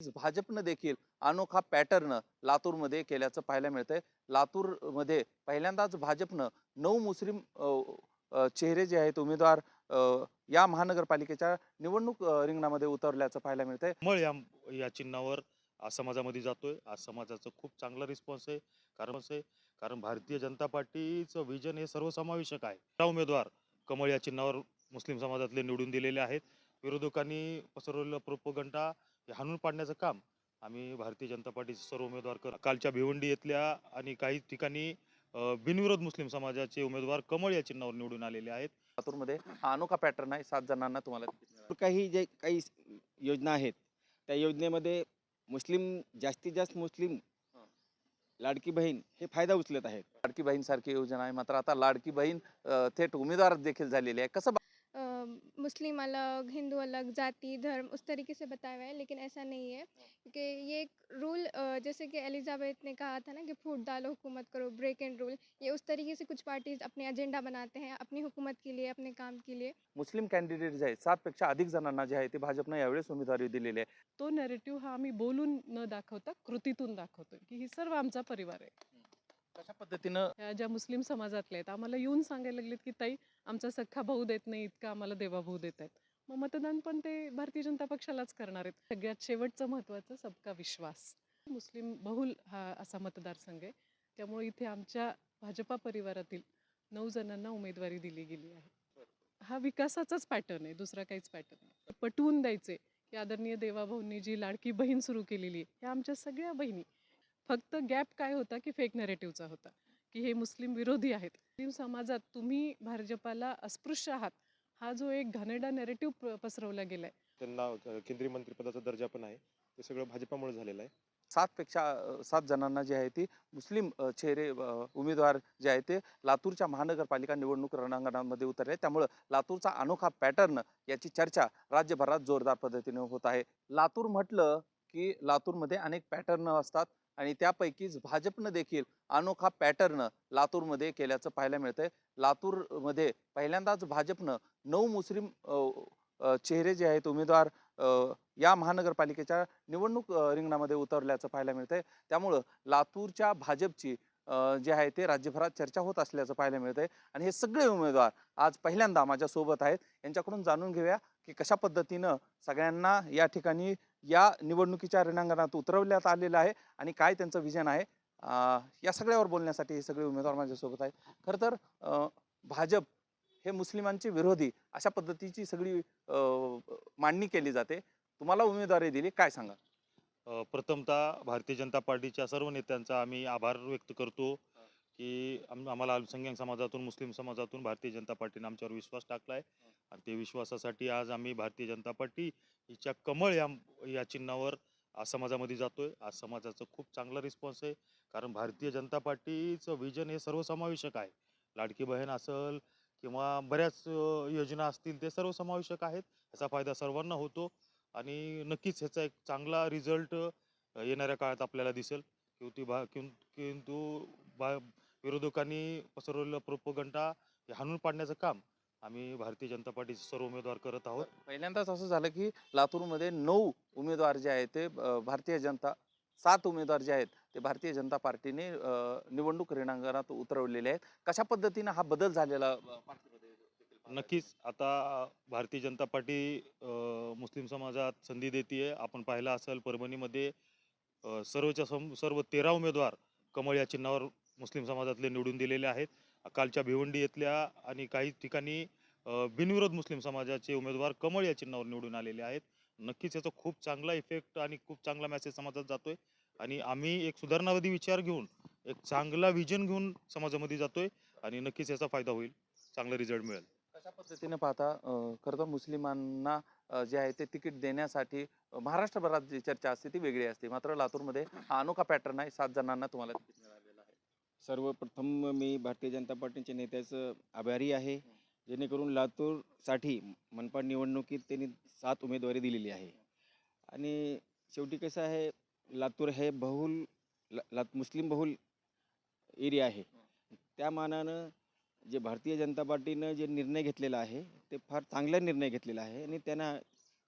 भाजपनं देखील अनोखा पॅटर्न लातूरमध्ये केल्याचं पाहायला मिळतंय. लातूरमध्ये पहिल्यांदाच भाजपनं नऊ मुस्लिम चेहरे जे आहेत उमेदवार या महानगरपालिकेच्या निवडणूक रिंगणामध्ये उतरल्याचं पाहायला मिळतंय. मळ या या चिन्हावर आज समाजामध्ये जातोय. आज समाजाचं खूप चांगला रिस्पॉन्स आहे. कारण आहे कारण भारतीय जनता पार्टीचं विजन हे सर्वसमावेशक आहे. त्या उमेदवार कमळ या चिन्हावर मुस्लिम समाजातले निवडून दिलेले आहेत. विरोधकांनी पसरवलेला प्रोपोगंडा हे हाणून पाडण्याचं काम आम्ही भारतीय जनता पार्टीचे सर्व उमेदवार कर कालच्या भिवंडी येथल्या आणि काही ठिकाणी बिनविरोध मुस्लिम समाजाचे उमेदवार कमळ या चिन्हावर निवडून आलेले आहेत लातूरमध्ये हा अनोखा पॅटर्न आहे सात जणांना तुम्हाला. काही जे काही योजना आहेत त्या योजनेमध्ये मुस्लिम जास्तीत जास्त मुस्लिम हं. लाडकी बहीण हे फायदा उचलत आहेत लाडकी बहीण सारखी योजना आहे मात्र आता लाडकी बहीण थेट उमेदवार देखील झालेली आहे कसं मुस्लिम अलग हिंदू अलग जाति धर्म उस तरीके से बताया हुआ है लेकिन ऐसा नहीं है। क्योंकि ये एक रूल जैसे कि एलिजाबेथ ने कहा था ना कि फूट डालो हुकूमत करो ब्रेक एंड रूल ये उस तरीके से कुछ पार्टीज़ अपने एजेंडा बनाते हैं अपनी हुकूमत के लिए अपने काम के लिए। मुस्लिम कॅन्डिडेट जे आहेत सातपेक्षा अधिक जणांना जे आहे ते भाजपनं यावेळेस उमेदवारी दिलेली आहे. तो नेरेटिव्ह हा आम्ही बोलून न दाखवता कृतीतून दाखवतोय की ही सर्व आमचा परिवार आहे. कशा पद्धतीनं? ह्या ज्या मुस्लिम समाजातल्या आहेत आम्हाला येऊन सांगायला लागलेत की ताई आमचा सख्खा भाऊ देत नाही इतका आम्हाला देवा भाऊ देत आहेत. मग मतदान पण ते भारतीय जनता पक्षालाच करणार आहेत. सगळ्यात शेवटचं महत्त्वाचं सबका विश्वास. मुस्लिम बहुल हा असा मतदारसंघ आहे. त्यामुळे इथे आमच्या भाजपा परिवारातील नऊ जणांना उमेदवारी दिली गेली आहे. हा विकासाचाच पॅटर्न आहे दुसरा काहीच पॅटर्न नाही. पटवून द्यायचे की आदरणीय देवाभाऊंनी जी लाडकी बहीण सुरू केलेली आहे ह्या आमच्या सगळ्या बहिणी फक्त गॅप काय होता की फेक नेरेटिव्हचा होता की हे मुस्लिम विरोधी आहेत. मुस्लिम समाजात तुम्ही भाजपाला अस्पृश्य आहात हा जो एक घाणेरडा नेरेटिव्ह पसरवला गेलाय. त्यांना केंद्रीय मंत्रिपदाचा दर्जा पण आहे. ते सगळं भाजपामुळे झालेलं आहे. सातपेक्षा सात जणांना जे आहे ती मुस्लिम चेहरे उमेदवार जे आहे ते लातूरच्या महानगरपालिका निवडणूक रणांगणामध्ये उतरले आहेत. त्यामुळं लातूरचा अनोखा पॅटर्न याची चर्चा राज्यभरात जोरदार पद्धतीने होत आहे. लातूर म्हटलं की लातूरमध्ये अनेक पॅटर्न असतात. आणि त्यापैकीच भाजपनं देखील अनोखा पॅटर्न लातूरमध्ये केल्याचं पाहायला मिळतंय. लातूरमध्ये पहिल्यांदाच भाजपनं नऊ मुस्लिम चेहरे जे आहेत उमेदवार या महानगरपालिकेच्या निवडणूक रिंगणामध्ये उतरल्याचं पाहायला मिळतंय. त्यामुळं लातूरच्या भाजपची जे आहे ते राज्यभरात चर्चा होत असल्याचं पाहायला मिळतंय. आणि हे सगळे उमेदवार आज पहिल्यांदा माझ्यासोबत आहेत. यांच्याकडून जाणून घेऊया की कशा पद्धतीनं सगळ्यांना या ठिकाणी या निवडणुकीच्या रिंगणात उतरवण्यात आलेलं आहे आणि काय त्यांचं विजन आहे या सगळ्यावर बोलण्यासाठी हे सगळे उमेदवार माझ्यासोबत आहेत. खरं तर भाजप हे मुस्लिमांचे विरोधी अशा पद्धतीची सगळी मांडणी केली जाते. तुम्हाला उमेदवारी दिली काय सांगा प्रथमतः भारतीय जनता पार्टीच्या सर्व नेत्यांचा आम्ही आभार व्यक्त करतो की आम आम्हाला अल्पसंख्याक समाजातून मुस्लिम समाजातून भारतीय जनता पार्टीने आमच्यावर विश्वास टाकला आहे आणि ते विश्वासासाठी आज आम्ही भारतीय जनता पार्टी हिच्या कमळ या या चिन्हावर आज समाजामध्ये जातोय. आज समाजाचं खूप चांगला रिस्पॉन्स आहे. कारण भारतीय जनता पार्टीचं विजन हे सर्वसमावेशक आहे. लाडकी बहीण असेल किंवा बऱ्याच योजना असतील ते सर्वसमावेशक आहेत. याचा फायदा सर्वांना होतो. आणि नक्कीच ह्याचा एक चांगला रिझल्ट येणाऱ्या काळात आपल्याला दिसेल. किंवा भा किंतु बा विरोधकांनी पसरवलेलं प्रोपोगंडा हे हाणून पाडण्याचं काम आम्ही भारतीय जनता पार्टीचे सर्व उमेदवार करत आहोत. पहिल्यांदाच असं झालं की लातूरमध्ये नऊ उमेदवार जे आहेत ते अ, भारतीय जनता सात उमेदवार जे आहेत ते भारतीय जनता पार्टीने अ, निवडणूक रिंगणात उतरवलेले आहेत. कशा पद्धतीनं हा बदल झालेला अ, पार्टीमध्ये देखील पाहायला नक्कीच. आता भारतीय जनता पार्टी अ, मुस्लिम समाजात संधी देते आपण पाहिलं असेल परभणीमध्ये अ, सर्वच्या सम सर्व तेरा उमेदवार कमळ या चिन्हावर मुस्लिम समाजातले निवडून दिलेले आहेत. कालच्या भिवंडी येथल्या आणि काही ठिकाणी बिनविरोध मुस्लिम समाजाचे उमेदवार कमळ या चिन्हावर निवडून आलेले आहेत. नक्कीच याचा खूप चांगला इफेक्ट आणि खूप चांगला मेसेज समाजात जातोय. आणि आम्ही एक सुधारणावादी विचार घेऊन एक चांगला विजन घेऊन समाजामध्ये जातोय आणि नक्कीच याचा फायदा होईल. चांगला रिझल्ट मिळेल. कशा पद्धतीने पाहता खरं तर मुस्लिमांना जे आहे ते तिकीट देण्यासाठी महाराष्ट्रभरात जी चर्चा असते ती वेगळी असते. मात्र लातूरमध्ये हा अनोखा पॅटर्न आहे. सात जणांना तुम्हाला तिकीट सर्वप्रथम मी भारतीय जनता पार्टीच्या नेत्याचं आभारी आहे. जेणेकरून लातूरसाठी मनपा निवडणुकीत त्यांनी सात उमेदवारी दिलेली आहे. आणि शेवटी कसं आहे लातूर हे बहुल ला मुस्लिम बहुल एरिया आहे. त्या मानानं जे भारतीय जनता पार्टीनं जे निर्णय घेतलेला आहे ते फार चांगला निर्णय घेतलेला आहे आणि त्यांना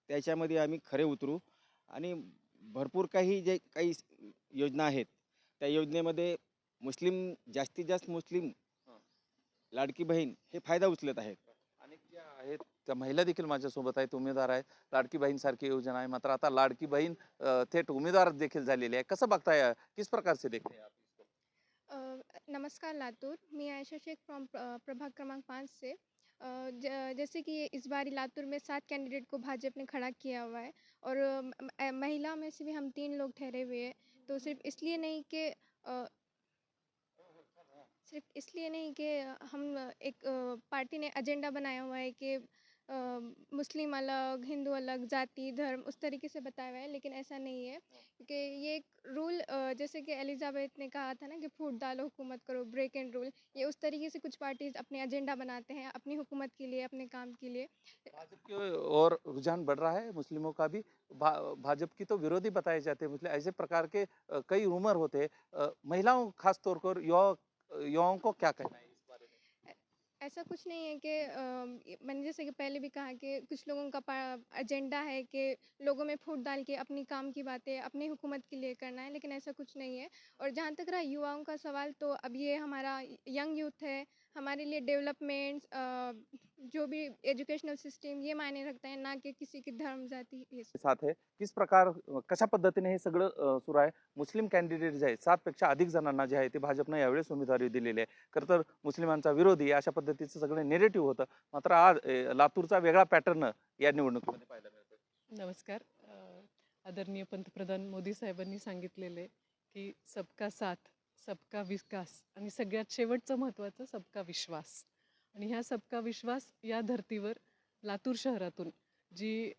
त्याच्यामध्ये आम्ही खरे उतरू. आणि भरपूर काही जे काही योजना आहेत त्या योजनेमध्ये मुस्लिम जास्तीत जास्त मुस्लिम. लाडकी बहीण हे फ़ायदा उचलत आहेत. अनेक ज्या आहेत त्या महिला देखील माझ्यासोबत आहेत उमेदवार आहेत. लाडकी बहीण सारखी योजना आहे मात्र आता लाडकी बहीण थेट उमेदवार देखील झालेली आहे. कसं बघताय किस प्रकार से देखते हैं आप नमस्कार लातूर. मैं आयशा शेख फ्रॉम प्रभाग क्रमांक पाँच से. ज- जैसे कि इस बार लातूर में सात कैंडिडेट को भाजपा ने खड़ा किया हुआ है और म- महिला में से भी हम तीन लोग ठहरे हुए हैं। तो सिर्फ़ इसलिए नहीं कि सिर्फ़ इसलिए नहीं कि हम एक पार्टी ने एजेंडा बनाया हुआ है कि मुस्लिम अलग हिंदू अलग जाति धर्म उस तरीके से बताया हुआ है लेकिन ऐसा नहीं है। क्योंकि ये एक रूल जैसे कि एलिजाबेथ ने कहा था ना कि फूट डालो हुकूमत करो ब्रेक एंड रूल ये उस तरीके से कुछ पार्टीज़ अपने एजेंडा बनाते हैं अपनी हुकूमत के लिए अपने काम के लिए। भाजपा की और रुझान बढ़ रहा है मुस्लिमों का भी भा, भाजपा की तो विरोधी बताए जाते हैं मतलब ऐसे प्रकार के कई रूमर होते हैं। महिलाओं खासतौर पर युवा युवाओं को क्या कहना है ऐसा कुछ नहीं है कि मैंने जैसे कि पहले भी कहा कि कुछ लोगों का एजेंडा है कि लोगों में फूट डाल के अपनी काम की बातें, अपनी हुकूमत के लिए करना है, लेकिन ऐसा कुछ नहीं है। और जहाँ तक रहा युवाओं का सवाल तो अब ये हमारा यंग यूथ है हमारे लिए डेवलपमेंट जो भी एजुकेशनल सिस्टम ये मायने रखता है ना कि किसी की धर्म जाति ये सब। साथ आहे किस प्रकार कशा पद्धतीने हे सगळं सुरू आहे? मुस्लिम कॅन्डिडेट जे आहेत सातपेक्षा अधिक जणांना जे आहे ते भाजपनं यावेळेस उमेदवारी दिलेली आहे. खरं तर मुस्लिमांचा विरोधी अशा पद्धतीचं सगळं नेरेटिव्ह होतं. मात्र आज लातूरचा वेगळा पॅटर्न या निवडणुकीमध्ये पाहायला मिळतोय. नमस्कार. आदरणीय पंतप्रधान मोदी साहेबांनी सांगितलेले की सबका साथ सबका विकास आणि सगळ्यात शेवटचं महत्त्वाचं सबका विश्वास. आणि ह्या सबका विश्वास या धर्तीवर लातूर शहरातून जी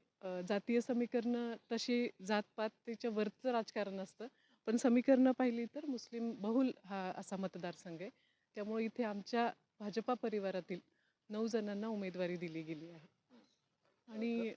जातीय समीकरणं तशी जातपातीच्या वरचं राजकारण असतं पण समीकरणं पाहिली तर मुस्लिम बहुल हा असा मतदारसंघ आहे. त्यामुळे इथे आमच्या भाजपा परिवारातील नऊ जणांना उमेदवारी दिली गेली आहे. आणि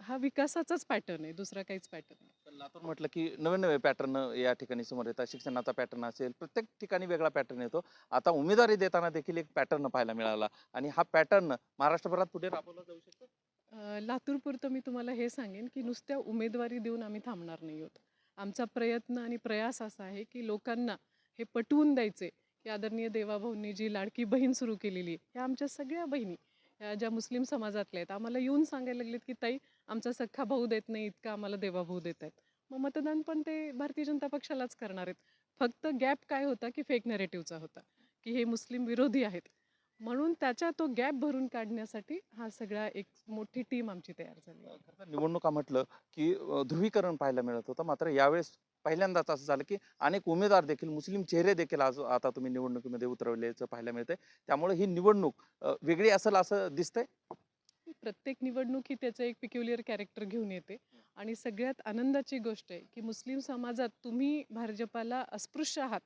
हा विकासाचाच पॅटर्न आहे दुसरा काहीच पॅटर्न नाही. तर लातूर म्हटलं की नवीन नवे पॅटर्न या ठिकाणी समोर येतात शिक्षणाचा पॅटर्न असेल प्रत्येक ठिकाणी वेगळा पॅटर्न येतो. आता उमेदवारी देताना देखील एक पॅटर्न पाहायला मिळाला आणि हा पॅटर्न महाराष्ट्रभरात पुढे राबवला जाऊ शकतो? अ, लातूरपुरतं मी तुम्हाला हे सांगेन की नुसत्या उमेदवारी देऊन आम्ही थांबणार नाही आहोत. आमचा प्रयत्न आणि प्रयास असा आहे की लोकांना हे पटवून द्यायचे की आदरणीय देवाभाऊंनी जी लाडकी बहीण सुरू केलेली आहे ह्या आमच्या सगळ्या बहिणी ज्या मुस्लिम समाजातल्या आहेत आम्हाला येऊन सांगायला लागलेत की ताई आमचा सख्खा भाऊ देत नाही इतका आम्हाला देवाभाऊ देत आहेत. मग मतदान पण ते भारतीय जनता पक्षालाच करणार आहेत. फक्त गॅप काय होता की फेक नेरेटिव्हचा होता की हे मुस्लिम विरोधी आहेत. म्हणून त्याच्या तो गॅप भरून काढण्यासाठी हा सगळा एक मोठी टीम आमची तयार झाली. निवडणुका म्हटलं की ध्रुवीकरण पाहायला मिळत होतं. मात्र यावेळेस पहिल्यांदाच असं झालं की अनेक उमेदवार देखील मुस्लिम चेहरे देखील आज आता तुम्ही निवडणुकीमध्ये उतरवल्याचं पाहायला मिळतंय. त्यामुळे ही निवडणूक वेगळी असेल असं दिसतंय? प्रत्येक निवडणूक ही त्याचं एक पिक्युलियर कॅरेक्टर घेऊन येते. आणि सगळ्यात आनंदाची गोष्ट आहे की मुस्लिम समाजात तुम्ही भाजपाला अस्पृश्य आहात.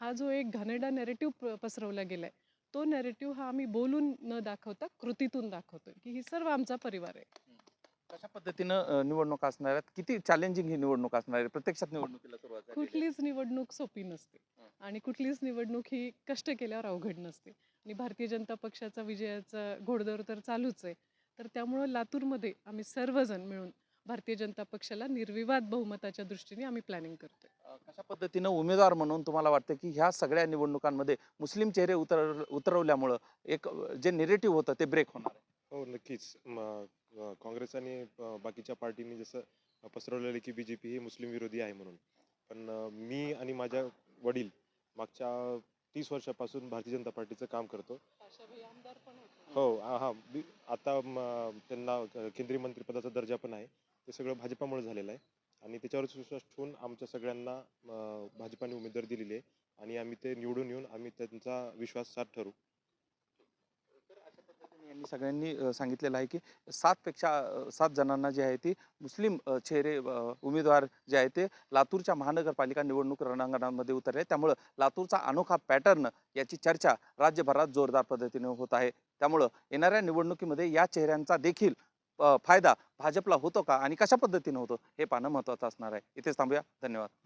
हा जो एक घाणेरडा नेरेटिव्ह पसरवला गेलाय तो नेरेटिव्ह हा आम्ही बोलून न दाखवता कृतीतून दाखवतोय की ही सर्व आमचा परिवार आहे. कशा पद्धतीनं निवडणूक असणार आहेत? किती चॅलेंजिंग ही निवडणूक असणार आहे? प्रत्यक्षात निवडणुकीला सुरुवात. कुठलीच निवडणूक सोपी नसते. आणि कुठलीच निवडणूक ही कष्ट केल्यावर अवघड नसते. आणि भारतीय जनता पक्षाचा विजयाचा घोडदौर तर चालूच आहे. तर त्यामुळं लातूरमध्ये आम्ही सर्वजण मिळून भारतीय जनता पक्षाला निर्विवाद बहुमताच्या दृष्टीने आम्ही प्लॅनिंग करतोय. कशा पद्धतीनं उमेदवार म्हणून तुम्हाला वाटतं की ह्या सगळ्या निवडणुकांमध्ये मुस्लिम चेहरे उतर उतरवल्यामुळं एक जे निरेटिव्ह होतं ते ब्रेक होणार आहे? हो नक्कीच. मग काँग्रेस आणि बाकीच्या पार्टींनी जसं पसरवलेलं की बी जे पी ही मुस्लिम विरोधी आहे म्हणून. पण मी आणि माझ्या वडील मागच्या तीस वर्षापासून भारतीय जनता पार्टीचं काम करतो. हो हां हा बी- आता त्यांना केंद्रीय मंत्रिपदाचा दर्जा पण आहे. ते सगळं भाजपामुळे झालेलं आहे. आणि त्याच्यावरच विश्वास ठेवून आमच्या सगळ्यांना भाजपाने उमेदवारी दिलेली आहे. आणि आम्ही ते निवडून येऊन आम्ही त्यांचा विश्वास साथ ठरू त्यांनी सगळ्यांनी सांगितलेलं आहे की सातपेक्षा सात जणांना जे आहे ती मुस्लिम चेहरे उमेदवार जे आहे ते लातूरच्या महानगरपालिका निवडणूक रणांगणामध्ये उतरले. त्यामुळं लातूरचा अनोखा पॅटर्न याची चर्चा राज्यभरात जोरदार पद्धतीने होत आहे. त्यामुळं येणाऱ्या निवडणुकीमध्ये या चेहऱ्यांचा देखील फायदा भाजपला होतो का आणि कशा पद्धतीने होतो हे पाहणं महत्त्वाचं असणार आहे. इथेच थांबूया. धन्यवाद.